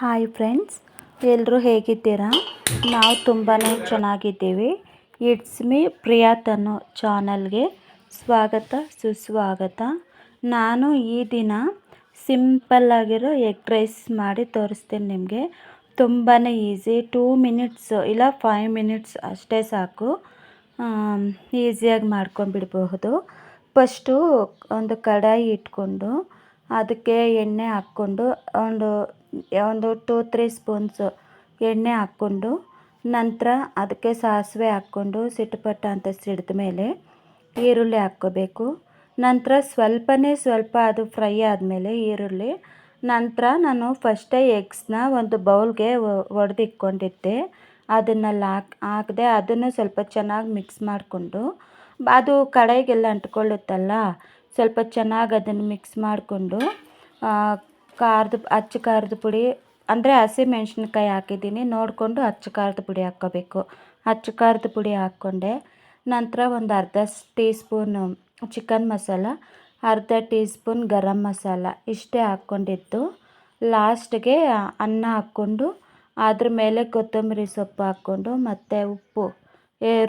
Hi friends ಎಲ್ಲರೂ ಹೇಗಿದ್ದೀರಾ? ನಾವು ತುಂಬಾ ಚೆನ್ನಾಗಿದ್ದೀವಿ. ಇಟ್ಸ್ ಮೀ ಪ್ರಿಯಾ ತನು ಚಾನಲ್ಗೆ ಸ್ವಾಗತ, ಸುಸ್ವಾಗತ. ನಾನು ಈ ದಿನ ಸಿಂಪಲ್ಲಾಗಿರೋ ಎಗ್ ರೈಸ್ ಮಾಡಿ ತೋರಿಸ್ತೀನಿ ನಿಮಗೆ. ತುಂಬಾ ಈಸಿ ಟೂ ಮಿನಿಟ್ಸ್ ಇಲ್ಲ ಫೈವ್ ಮಿನಿಟ್ಸ್ ಅಷ್ಟೇ ಸಾಕು. ಈಸಿಯಾಗಿ ಮಾಡ್ಕೊಂಬಿಡಬಹುದು ಫಸ್ಟು ಒಂದು ಕಡಾಯಿ ಇಟ್ಕೊಂಡು, ಅದಕ್ಕೆ ಎಣ್ಣೆ ಹಾಕ್ಕೊಂಡು, ಒಂದು ಒಂದು ಟೂ ತ್ರೀ ಸ್ಪೂನ್ಸು ಎಣ್ಣೆ ಹಾಕ್ಕೊಂಡು ನಂತರ ಅದಕ್ಕೆ ಸಾಸಿವೆ ಹಾಕ್ಕೊಂಡು ಸಿಟ್ಟುಪಟ್ಟ ಅಂತ ಸಿಡಿದ ಮೇಲೆ ಈರುಳ್ಳಿ ಹಾಕ್ಕೋಬೇಕು. ನಂತರ ಸ್ವಲ್ಪನೇ ಸ್ವಲ್ಪ ಅದು ಫ್ರೈ ಆದಮೇಲೆ ಈರುಳ್ಳಿ. ನಂತರ ನಾನು ಫಸ್ಟೇ ಎಗ್ಸ್ನ ಒಂದು ಬೌಲ್ಗೆ ಒಡೆದಿಟ್ಕೊಂಡಿದ್ದೆ. ಅದನ್ನೆಲ್ಲ ಹಾಕಿ, ಹಾಕಿದೆ ಅದನ್ನು ಸ್ವಲ್ಪ ಚೆನ್ನಾಗಿ ಮಿಕ್ಸ್ ಮಾಡಿಕೊಂಡು, ಅದು ಕಡಾಯಿಗೆಲ್ಲ ಅಂಟ್ಕೊಳ್ಳುತ್ತಲ್ಲ, ಸ್ವಲ್ಪ ಚೆನ್ನಾಗಿ ಅದನ್ನು ಮಿಕ್ಸ್ ಮಾಡಿಕೊಂಡು ಖಾರದ ಅಚ್ಚ ಖಾರದ ಪುಡಿ, ಅಂದರೆ ಹಸಿಮೆಣ್ಸಿನ್ಕಾಯಿ ಹಾಕಿದ್ದೀನಿ. ನೋಡಿಕೊಂಡು ಅಚ್ಚ ಖಾರದ ಪುಡಿ ಹಾಕ್ಕೋಬೇಕು. ಅಚ್ಚ ಖಾರದ ಪುಡಿ ಹಾಕ್ಕೊಂಡೆ. ನಂತರ ಒಂದು ಅರ್ಧ ಟೀ ಸ್ಪೂನು ಚಿಕನ್ ಮಸಾಲ, ಅರ್ಧ ಟೀ ಸ್ಪೂನ್ ಗರಂ ಮಸಾಲ, ಇಷ್ಟೇ ಹಾಕ್ಕೊಂಡಿದ್ದು. ಲಾಸ್ಟ್ಗೆ ಅನ್ನ ಹಾಕ್ಕೊಂಡು, ಅದ್ರ ಮೇಲೆ ಕೊತ್ತಂಬರಿ ಸೊಪ್ಪು ಹಾಕ್ಕೊಂಡು ಮತ್ತು ಉಪ್ಪು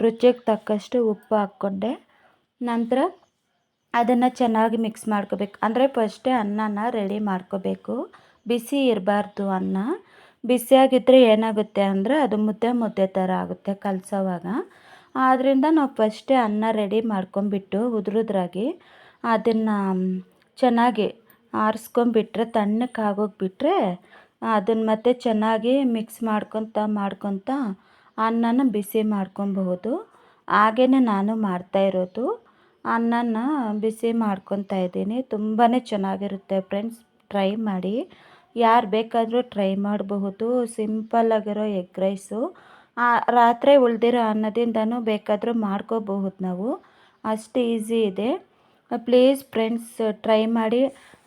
ರುಚಿಗೆ ತಕ್ಕಷ್ಟು ಉಪ್ಪು ಹಾಕ್ಕೊಂಡೆ. ನಂತರ ಅದನ್ನು ಚೆನ್ನಾಗಿ ಮಿಕ್ಸ್ ಮಾಡ್ಕೋಬೇಕು. ಅಂದರೆ ಫಸ್ಟೇ ಅನ್ನನ ರೆಡಿ ಮಾಡ್ಕೋಬೇಕು. ಬಿಸಿ ಇರಬಾರ್ದು ಅನ್ನ. ಬಿಸಿಯಾಗಿದ್ದರೆ ಏನಾಗುತ್ತೆ ಅಂದರೆ ಅದು ಮುದ್ದೆ ಮುದ್ದೆ ಥರ ಆಗುತ್ತೆ ಕಲಸೋವಾಗ. ಆದ್ದರಿಂದ ನಾವು ಫಸ್ಟೇ ಅನ್ನ ರೆಡಿ ಮಾಡ್ಕೊಂಬಿಟ್ಟು ಉದುರುದ್ರಾಗಿ ಅದನ್ನು ಚೆನ್ನಾಗಿ ಆರಿಸ್ಕೊಂಬಿಟ್ರೆ ತಣ್ಣಕ್ಕೆ ಆಗೋಗ್ಬಿಟ್ರೆ ಅದನ್ನು ಮತ್ತೆ ಚೆನ್ನಾಗಿ ಮಿಕ್ಸ್ ಮಾಡ್ಕೊತ ಮಾಡ್ಕೊತ ಅನ್ನನ ಬಿಸಿ ಮಾಡ್ಕೊಬಹುದು. ಹಾಗೆಯೇ ನಾನು ಮಾಡ್ತಾಯಿರೋದು ಅನ್ನನ ಬಿಸಿ ಮಾಡ್ಕೊತಾ ಇದ್ದೀನಿ. ತುಂಬಾ ಚೆನ್ನಾಗಿರುತ್ತೆ ಫ್ರೆಂಡ್ಸ್ ಟ್ರೈ ಮಾಡಿ. ಯಾರು ಬೇಕಾದರೂ ಟ್ರೈ ಮಾಡಬಹುದು. ಸಿಂಪಲ್ಲಾಗಿರೋ ಎಗ್ ರೈಸು ರಾತ್ರಿ ಉಳಿದಿರೋ ಅನ್ನದಿಂದನೂ ಬೇಕಾದರೂ ಮಾಡ್ಕೋಬಹುದು ನಾವು. ಅಷ್ಟು ಈಸಿ ಇದೆ. ಪ್ಲೀಸ್ ಫ್ರೆಂಡ್ಸ್ ಟ್ರೈ ಮಾಡಿ.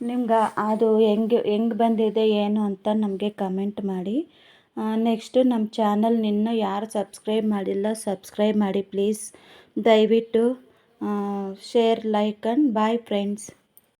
ನಿಮ್ಗೆ ಅದು ಹೆಂಗೆ ಹೆಂಗೆ ಬಂದಿದೆ, ಏನು ಅಂತ ನಮಗೆ ಕಮೆಂಟ್ ಮಾಡಿ. ನೆಕ್ಸ್ಟು ನಮ್ಮ ಚಾನಲ್ ನಿನ್ನೂ ಯಾರು ಸಬ್ಸ್ಕ್ರೈಬ್ ಮಾಡಿಲ್ಲ ಸಬ್ಸ್ಕ್ರೈಬ್ ಮಾಡಿ ಪ್ಲೀಸ್ ದಯವಿಟ್ಟು. Uh, share like and bye friends.